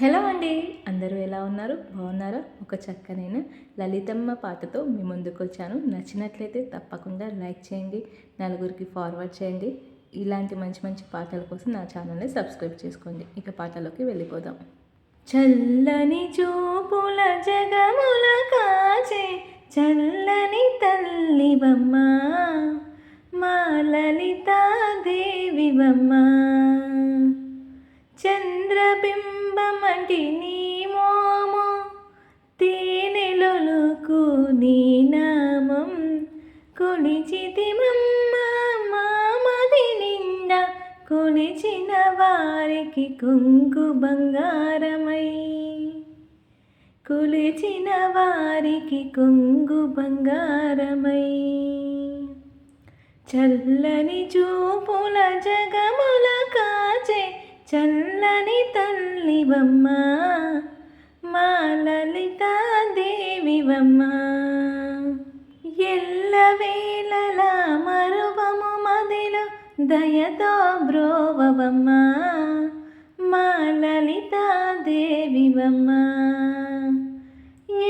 Hello అండి. అందరూ ఎలా ఉన్నారు? బాగున్నారా? ఒక చక్కనైన లలితమ్మ పాటతో మీ ముందుకు వచ్చాను నచ్చినట్లయితే తప్పకుండా లైక్ చేయండి నలుగురికి ఫార్వర్డ్ చేయండి. ఇలాంటి మంచి మంచి పాటల కోసం నా ఛానల్ని సబ్స్క్రైబ్ చేసుకోండి. ఇక పాటలోకి వెళ్ళిపోదాం. చల్లని చూపుల జగముల కాచే చల్లని తల్లి బమ్మ మా లలితాదేవివమ్మ చంద్రబింబమంటి నీ మోము తేనెలొలుకు నీ నామం. కొలిచితిమమ్మ మామది నిండా కొలిచిన వారికి కుంకు బంగారమై. కొలిచిన వారికి కుంగు బంగారమై. చల్లని చూపుల జగముల చల్లని తల్లివమ్మ మా లలితాదేవివమ్మ ఎల్లవేళలా మరువము మదిలో దయతో బ్రోవవమ్మ మా లలితాదేవివమ్మ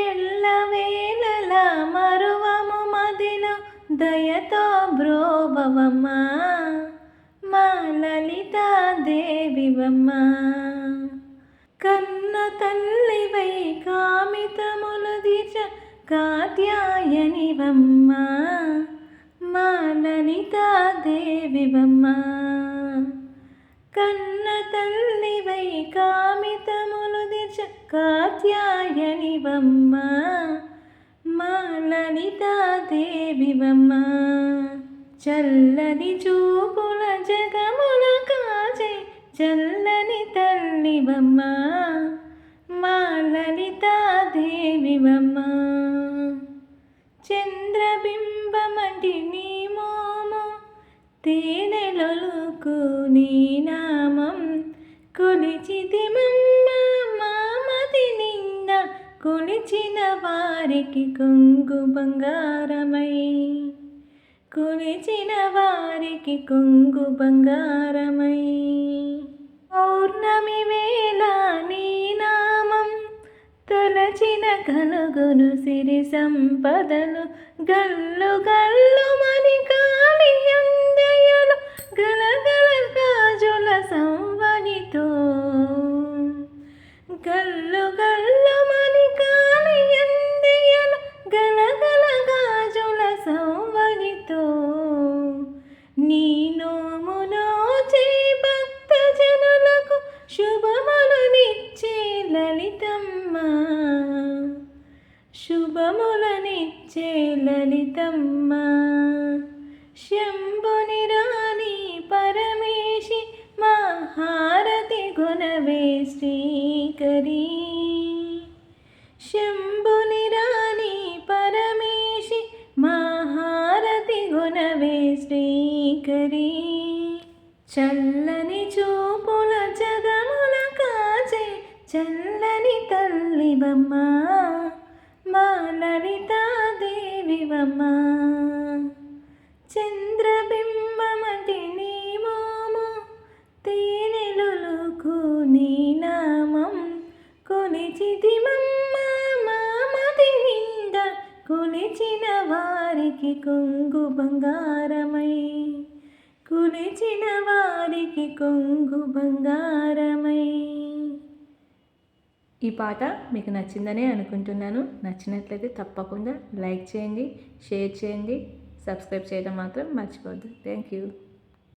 ఎల్లవేళలా మరువము మదిలో దయతో బ్రోవవమ్మ. మా లలితాదేవివమ్మ కన్న తల్లివై కామితములు కాత్యాయనివమ్మ. మా లలితాదేవివమ్మ కన్న తల్లివై కామితములు కాత్యాయనివమ్మ. మా లలితాదేవివమ్మ చల్లని చూపుల జగముల కాచే చల్లని తల్లివమ్మ మా లలితాదేవివమ్మ చంద్రబింబమటి నీ మోము తేనెలొలుకు నీ నామం. కొలిచితిమమ్మ మామది నిండా కొలిచిన వారికి కొంగు బంగారమై. కొలిచిన వారికి కొంగు బంగారమై. పౌర్ణమి వేళ నీ నామం తలచిన కలుగును సిరి సంపదలు గల్లు గల్లు శుభములనిచ్చే లలితమ్మ. శంభుని రాణి పరమేశి మహారతి గుణవే శ్రీకరీ. శంభుని రాణి పరమేశి మహారతి గుణవే శ్రీకరీ. చల్లని చూపుల జగముల కాచే చల్లని తల్లివమ్మ మా లలితాదేవివమ్మ చంద్రబింబమటి నీ మోము తేనెలొలుకు నీ నామం. కొలిచితిమమ్మ మామది నింద కొలిచిన వారికి కొంగు బంగారమై. కొలిచిన వారికి కొంగు బంగారమై. ఈ పాట మీకు నచ్చిందనే అనుకుంటున్నాను. నచ్చినట్లయితే తప్పకుండా లైక్ చేయండి షేర్ చేయండి సబ్స్క్రైబ్ చేయడం మాత్రం మర్చిపోద్దు థ్యాంక్ యూ.